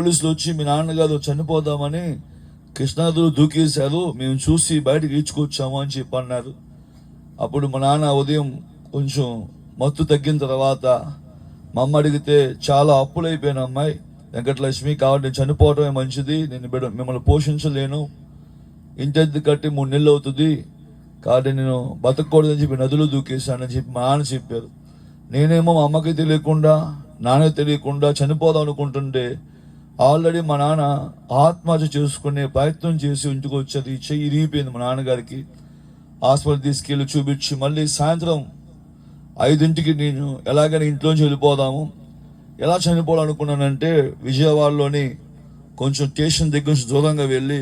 పోలీసులు వచ్చి మీ నాన్నగారు చనిపోదామని కృష్ణాదులు దూకేశారు మేము చూసి బయటకు ఈడ్చుకొచ్చాము అని చెప్పి అన్నారు. అప్పుడు మా నాన్న ఉదయం కొంచెం మత్తు తగ్గిన తర్వాత మా అమ్మ అడిగితే చాలా అప్పులైపోయిన అమ్మాయి. వెంకటలక్ష్మి కాబట్టి నేను చనిపోవడమే మంచిది. నేను బిడ్డ మిమ్మల్ని పోషించలేను. ఇంటి కట్టి మూడు నెలలు అవుతుంది. కాబట్టి నేను బతకూడదని చెప్పి నదులు దూకేశానని చెప్పి మా నాన్న చెప్పారు. నేనేమో మా అమ్మకి తెలియకుండా నాన్న తెలియకుండా చనిపోదాం అనుకుంటుంటే ఆల్రెడీ మా నాన్న ఆత్మహత్య చేసుకునే ప్రయత్నం చేసి ఇంటికి వచ్చేది చెయ్యి ఇరిగిపోయింది మా నాన్నగారికి. హాస్పిటల్ తీసుకెళ్ళి చూపించి మళ్ళీ సాయంత్రం ఐదింటికి నేను ఎలాగైనా ఇంట్లోంచి వెళ్ళిపోదాము. ఎలా చనిపోవాలనుకున్నానంటే విజయవాడలోని కొంచెం స్టేషన్ దగ్గర నుంచి దూరంగా వెళ్ళి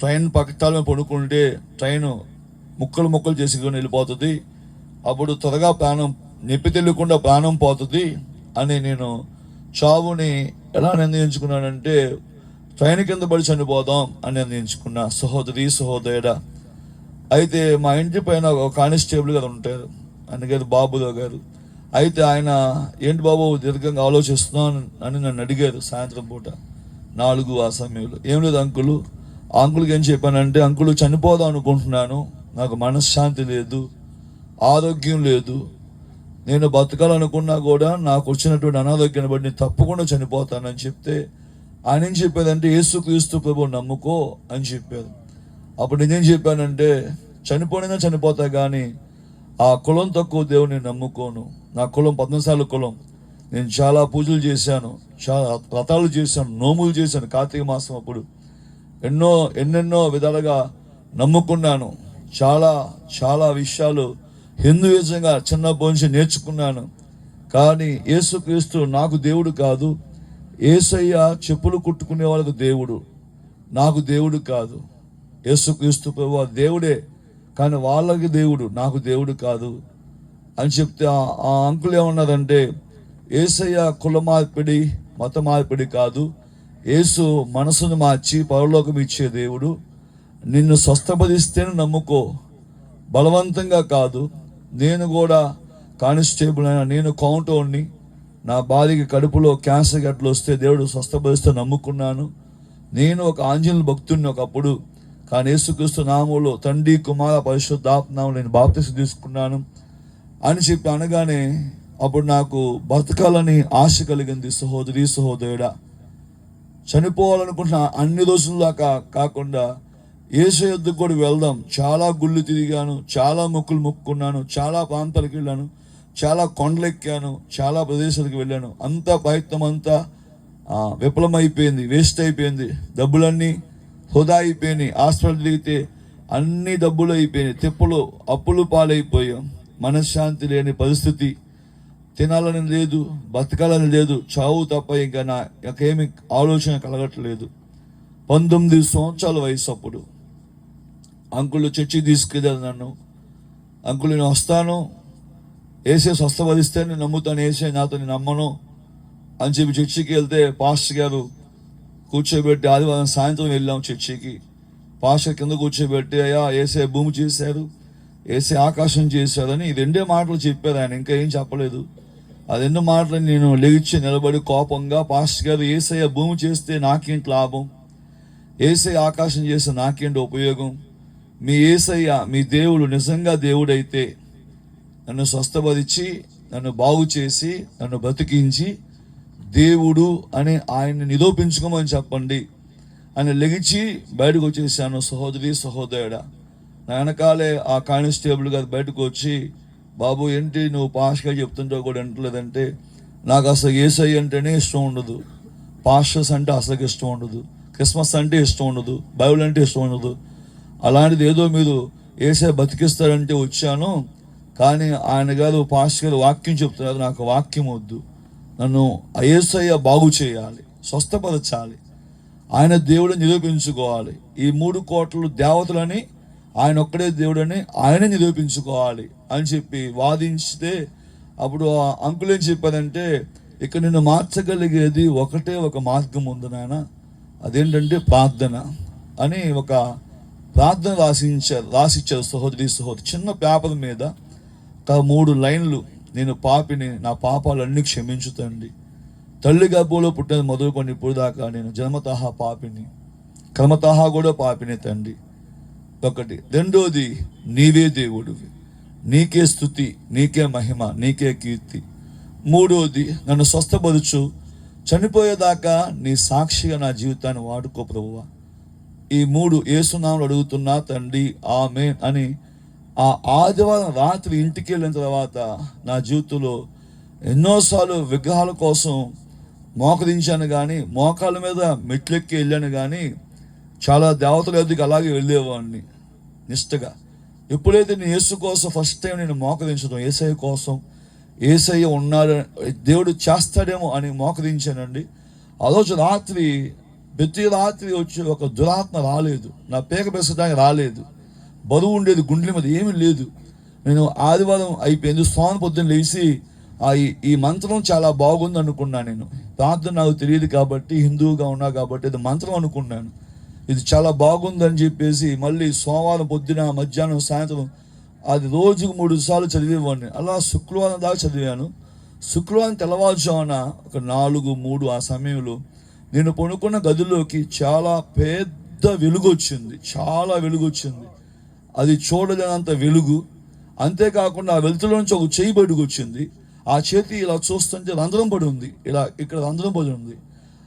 ట్రైన్ పక్కతాల పడుకుంటే ట్రైన్ ముక్కలు ముక్కలు చేసుకొని వెళ్ళిపోతుంది. అప్పుడు త్వరగా ప్రాణం నొప్పి తెలియకుండా ప్రాణం పోతుంది అని నేను చావుని ఎలా నిర్ణయించుకున్నానంటే ట్రైన్ కింద పడి చనిపోదాం అని నిర్ణయించుకున్నా. సహోదరి సహోదరుడా. అయితే మా ఇంటి పైన ఒక కానిస్టేబుల్ గారు ఉంటారు. ఆయన గారు బాబురావు గారు. అయితే ఆయన ఏంటి బాబు దీర్ఘంగా ఆలోచిస్తున్నాను అని నన్ను అడిగారు సాయంత్రం పూట. నాలుగు ఆ సమయంలో. ఏం లేదు అంకులు. ఆ అంకుల్కి ఏం చెప్పానంటే అంకులు చనిపోదాం అనుకుంటున్నాను. నాకు మనశ్శాంతి లేదు. ఆరోగ్యం లేదు. నేను బతకాలనుకున్నా కూడా నాకు వచ్చినటువంటి అనారోగ్యాన్ని బట్టి నేను తప్పకుండా చనిపోతానని చెప్తే ఆయన ఏం చెప్పేదంటే యేసుక్రీస్తు ప్రభు నమ్ముకో అని చెప్పారు అప్పుడు నేనేం చెప్పానంటే చనిపోయినా చనిపోతా కానీ ఆ కులం తక్కువ దేవుని నమ్ముకోను. నా కులం పద్మశాల కులం. నేను చాలా పూజలు చేశాను చాలా వ్రతాలు చేశాను నోములు చేశాను కార్తీక మాసం అప్పుడు. ఎన్నో ఎన్నెన్నో విధాలుగా నమ్ముకున్నాను. చాలా చాలా విషయాలు హిందూయిజంగా చిన్నప్పటి నుంచి నేర్చుకున్నాను. కానీ యేసుక్రీస్తు నాకు దేవుడు కాదు. ఏసయ్య చెప్పులు కుట్టుకునే వాళ్ళకు దేవుడు. నాకు దేవుడు కాదు. యేసుక్రీస్తు ప్రభు దేవుడే. కానీ వాళ్ళకి దేవుడు నాకు దేవుడు కాదు. అని చెప్తే ఆ- అంకులు అంకుల్ ఏసయ్య కుల మార్పిడి మత మార్పిడి కాదు. యేసు మనసును మార్చి పరలోకం ఇచ్చే దేవుడు. నిన్ను స్వస్థపదిస్తేనే నమ్ముకో. బలవంతంగా కాదు. నేను కూడా కానిస్టేబుల్ అయినా నేను కౌంటోని నా భార్యకి కడుపులో క్యాన్సర్ గట్లు వస్తే దేవుడు స్వస్థపరిస్తే నమ్ముకున్నాను. నేను ఒక ఆంజనేయుల భక్తుడిని ఒకప్పుడు కానీ యేసుక్రీస్తు నామంలో తండ్రి కుమార పరిశుద్ధాత్మనామం నేను బాప్తిసం తీసుకున్నాను అని చెప్పి అనగానే అప్పుడు నాకు బతకాలని ఆశ కలిగింది సహోదరి సహోదరుడా. చనిపోవాలనుకుంటున్న అన్ని రోజుల దాకా కాకుండా ఏసు యొద్దకు కూడా వెళ్దాం. చాలా గుళ్ళు తిరిగాను చాలా మొక్కులు మొక్కుకున్నాను చాలా ప్రాంతాలకు వెళ్ళాను చాలా కొండలెక్కాను చాలా ప్రదేశాలకు వెళ్ళాను. అంతా ప్రయత్నం అంతా విఫలమైపోయింది వేస్ట్ అయిపోయింది. డబ్బులన్నీ హుదా అయిపోయినాయి హాస్పిటల్ తిరిగితే అన్ని డబ్బులు అయిపోయినాయి. తిప్పలు అప్పులు పాలైపోయాం. మనశ్శాంతి లేని పరిస్థితి. తినాలని లేదు బతకాలని లేదు చావు తప్ప ఇంకా నా నాకేమి ఆలోచన కలగట్లేదు. పంతొమ్మిది సంవత్సరాల వయసు అప్పుడు. అంకులు చర్చి తీసుకెళ్ళారు నన్ను. అంకులు నేను వస్తాను. ఏసే స్వస్థపరిస్తే నేను నమ్ముతాను. ఏసే నాతో నేను నమ్మను అని చెప్పి చర్చికి వెళ్తే పాస్టర్ గారు కూర్చోబెట్టి ఆదివారం సాయంత్రం వెళ్ళాం చర్చికి. పాస్టర్ కింద కూర్చోబెట్టి అయ్యా ఏసే భూమి చేశారు. ఏసే ఆకాశం చేశారని రెండే మాటలు చెప్పారు ఆయన. ఇంకా ఏం చెప్పలేదు. ఆ రెండు మాటలు నేను లేచి నిలబడి కోపంగా పాస్టర్ గారు ఏసయ్య భూమి చేస్తే నాకేంటి లాభం? ఏసై ఆకాశం చేస్తే నాకేంటి ఉపయోగం? మీ ఏసయ్య మీ దేవుడు నిజంగా దేవుడైతే నన్ను స్వస్థపరిచి నన్ను బాగు చేసి నన్ను బ్రతికించి దేవుడు అని ఆయన్ని నిరూపించుకోమని చెప్పండి అని లెగిచి బయటకు వచ్చేసాను సహోదరి సహోదరుడా. నా వెనకాలే ఆ కానిస్టేబుల్ గారు బయటకు వచ్చి బాబు ఏంటి నువ్వు పాస్గా చెప్తుంటావు కూడా వింటలేదంటే నాకు అసలు ఏసై అంటేనే ఇష్టం ఉండదు. పాస్టర్స్ అంటే అసలుకి ఇష్టం ఉండదు. క్రిస్మస్ అంటే ఇష్టం ఉండదు. బైబిల్ అంటే ఇష్టం ఉండదు. అలాంటిది ఏదో మీరు ఏసే బతికిస్తారంటే వచ్చాను కానీ ఆయన గారు పాస్టర్ గారు వాక్యం చెప్తున్నారు నాకు వాక్యం వద్దు. నన్ను ఏసయ్య బాగు చేయాలి స్వస్థపరచాలి. ఆయన దేవుడు నిరూపించుకోవాలి. ఈ మూడు కోట్లు దేవతలని ఆయన ఒక్కడే దేవుడని ఆయనే నిరూపించుకోవాలి అని చెప్పి వాదించితే అప్పుడు ఆ అంకుల్ ఏం చెప్పారంటే ఇక్కడ నిన్ను మార్చగలిగేది ఒకటే ఒక మార్గం ఉంది నాయన అదేంటంటే ప్రార్థన అని ఒక ప్రార్థన రాసించారు రాసిచ్చారు సహోదరి సహోదరి. చిన్న పేపర్ మీద తన మూడు లైన్లు నేను పాపిని నా పాపాలన్నీ క్షమించుతండి. తల్లి గర్భంలో పుట్టిన మొదలుకొని ఇప్పుడు దాకా నేను జన్మతహా పాపిని కర్మతహా కూడా పాపిని తండ్రి. ఒకటి రెండోది నీవే దేవుడివి. నీకే స్థుతి నీకే మహిమ నీకే కీర్తి. మూడోది నన్ను స్వస్థపరుచు. చనిపోయేదాకా నీ సాక్షిగా నా జీవితాన్ని వాడుకో ప్రభువా. ఈ మూడు ఏసునామలు అడుగుతున్నా తండ్రి ఆమె అని ఆ ఆదివారం రాత్రి ఇంటికి వెళ్ళిన తర్వాత నా జీవితంలో ఎన్నోసార్లు విగ్రహాల కోసం మోకరించాను కానీ మోకాల మీద మెట్లెక్కి వెళ్ళాను కానీ చాలా దేవతల ఎదుగు అలాగే వెళ్ళేవాడిని నిష్టగా. ఎప్పుడైతే నేను యేసు కోసం ఫస్ట్ టైం నేను మోకరించడం ఏసఐ కోసం ఏసయ్య ఉన్నాడు దేవుడు చేస్తాడేమో అని మోకరించానండి. ఆ రోజు రాత్రి ప్రతి రాత్రి వచ్చి ఒక దురాత్మ రాలేదు. నా పేక పెసడానికి రాలేదు. బరువు ఉండేది గుండెల మీద ఏమీ లేదు. నేను ఆదివారం అయిపోయింది. స్వామి పొద్దున్న లేచి ఆ ఈ- ఈ మంత్రం చాలా బాగుంది అనుకున్నాను నేను. ప్రార్థన నాకు తెలియదు కాబట్టి హిందువుగా ఉన్నా కాబట్టి ఇది మంత్రం అనుకున్నాను. ఇది చాలా బాగుందని చెప్పేసి మళ్ళీ సోమవారం పొద్దున మధ్యాహ్నం సాయంత్రం అది రోజుకు మూడు సార్లు చదివేవాడిని. అలా శుక్రవారం దాకా చదివాను. శుక్రవారం తెల్లవారుజామున ఒక నాలుగు మూడు ఆ సమయంలో నేను కొనుక్కున్న గదిలోకి చాలా పెద్ద వెలుగు వచ్చింది చాలా వెలుగు వచ్చింది అది చూడలేనంత వెలుగు. అంతేకాకుండా ఆ వెలుతులోంచి ఒక చేయి బయటకు వచ్చింది ఆ చేతి ఇలా చూస్తుంటే రంధ్రం పడి ఉంది. ఇలా ఇక్కడ రంధ్రం పడి ఉంది.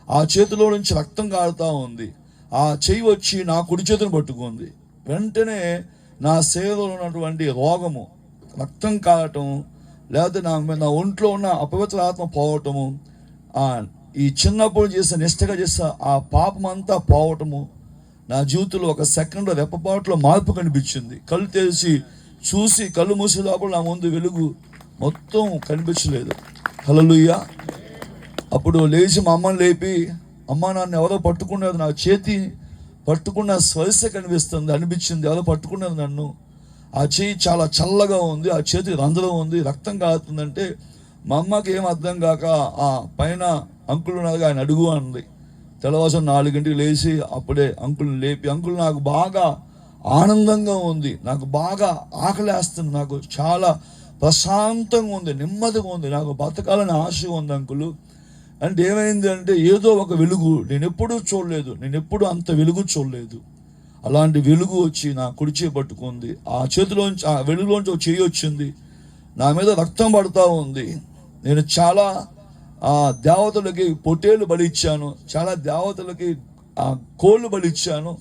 ఆ చేతిలో నుంచి రక్తం కారుతా ఉంది. ఆ చేయి వచ్చి నా కుడి చేతిని పట్టుకుంది. వెంటనే నా శరీరంలో ఉన్నటువంటి రోగము రక్తం కారటం లేకపోతే నా నా ఒంట్లో ఉన్న అపవిత్ర ఆత్మ పోవటము ఈ చిన్నప్పుడు చేసిన నిష్టగా చేసిన ఆ పాపం అంతా పోవటము నా జీవితంలో ఒక సెకండ్లో రెప్పపాటులో మార్పు కనిపించింది. కళ్ళు తెరిచి చూసి కళ్ళు మూసే లోపల నా ముందు వెలుగు మొత్తం కనిపించలేదు. హల్లెలూయా. అప్పుడు లేచి మా అమ్మని లేపి అమ్మ నన్ను ఎవరో పట్టుకున్నారు నా చేతి పట్టుకున్న స్పర్శ కనిపిస్తుంది అనిపించింది. ఎవరో పట్టుకున్నారు నన్ను. ఆ చేయి చాలా చల్లగా ఉంది ఆ చేతి రంధ్రం ఉంది రక్తం కారుతుందంటే మా అమ్మకి ఏం అర్థం కాక ఆ పైన అంకుల్ ఉన్నారుగా ఆయన అడుగు అంది. తెల్లవాసం నాలుగింటికి లేచి అప్పుడే అంకుల్ని లేపి అంకుల్ నాకు బాగా ఆనందంగా ఉంది. నాకు బాగా ఆకలేస్తుంది. నాకు చాలా ప్రశాంతంగా ఉంది నెమ్మదిగా ఉంది. నాకు బతకాలని ఆశ ఉంది అంకులు. అంటే ఏమైంది అంటే ఏదో ఒక వెలుగు. నేను ఎప్పుడూ చూడలేదు. నేను ఎప్పుడూ అంత వెలుగు చూడలేదు. అలాంటి వెలుగు వచ్చి నా కుడిచే పట్టుకుంది. ఆ చేతిలోంచి ఆ వెలుగులోంచి ఒక చేయి వచ్చింది. నా మీద రక్తం పడుతూ ఉంది. నేను చాలా ఆ దేవతలకి పొట్టేలు బలిచ్చాను చాలా దేవతలకి ఆ కోళ్ళు బలిచ్చాను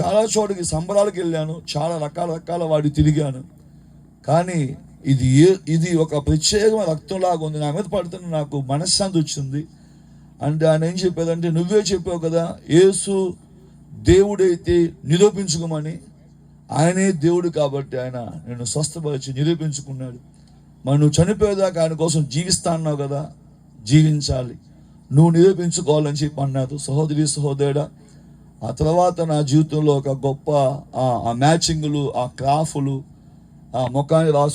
చాలా చోటుకి సంబరాలకు వెళ్ళాను చాలా రకాల రకాల వాడి తిరిగాను. కానీ ఇది ఏ ఇది ఒక ప్రత్యేకమైన రక్తంలాగా ఉంది. నా మీద పడుతున్న నాకు మనశ్శాంతి వచ్చింది. అంటే ఆయన ఏం చెప్పేదంటే నువ్వే చెప్పావు కదా యేసు దేవుడైతే నిరూపించుకోమని. ఆయనే దేవుడు కాబట్టి ఆయన నేను స్వస్థపరిచి నిరూపించుకున్నాడు. మరి నువ్వు చనిపోయేదాకా ఆయన కోసం జీవిస్తా అన్నావు కదా జీవించాలి. నువ్వు నిరూపించుకోవాలని చెప్పి అన్నారు సహోదరి సహోదరుడా ఆ తర్వాత నా జీవితంలో ఒక గొప్ప ఆ- మ్యాచింగ్లు ఆ క్రాఫ్లు ఆ ముఖాన్ని రాసుకు